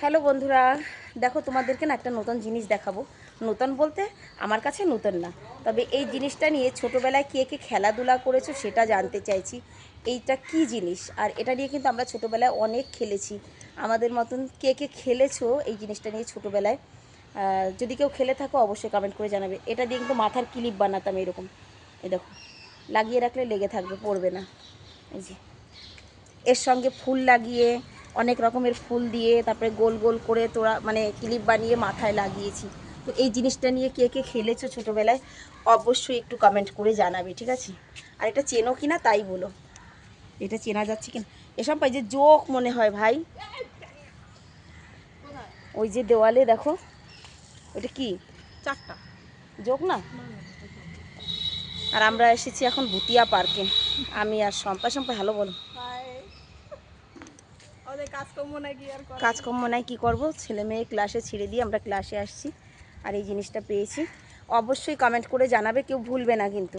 Hello বন্ধুরা, দেখো তোমাদেরকে না একটা নতুন জিনিস দেখাবো। নতুন বলতে আমার কাছে নতুন না। তবে এই জিনিসটা নিয়ে ছোটোবেলায় কে কে খেলাধুলা করেছ সেটা জানতে চাইছি। এইটা কি জিনিস? আর এটা নিয়ে কিন্তু আমরা ছোটোবেলায় অনেক খেলেছি। আমাদের মতন কে কে খেলেছো এই জিনিসটা নিয়ে ছোটোবেলায়? যদি কেউ খেলে থাকো অবশ্যই কমেন্ট করে জানাবে। এটা দিয়ে কিন্তু মাথার ক্লিপ বানাতাম এরকম। এই দেখো, লাগিয়ে রাখলে লেগে থাকবে, পড়বে না। এই যে, এর সঙ্গে ফুল লাগিয়ে অনেক রকমের ফুল দিয়ে তারপরে গোল গোল করে তোরা মানে ক্লিপ বানিয়ে মাথায় লাগিয়েছি। তো এই জিনিসটা নিয়ে কে কে খেলেছো ছোটোবেলায় অবশ্যই একটু কমেন্ট করে জানাবে ঠিক আছে? আর এটা চেনো কি না তাই বলো। এটা চেনা যাচ্ছে কিনা এসব পাই যে জোক মনে হয় ভাই। ওই যে দেওয়ালে দেখো ওটা কি? চারটা। জোক না? আর আমরা এসেছি এখন ভুতিয়া পার্কে। আমি আর শম্পা শম্পা হ্যালো বলো হাই ওদের কাজকর্ম নাকি আর করে কাজকর্ম নাই, কি করব? ছেলে মেয়ে ক্লাসে ছেড়ে দিয়ে আমরা ক্লাসে আসছি। আর এই জিনিসটা পেয়েছি। অবশ্যই কমেন্ট করে জানাবে, কেউ ভুলবে না কিন্তু।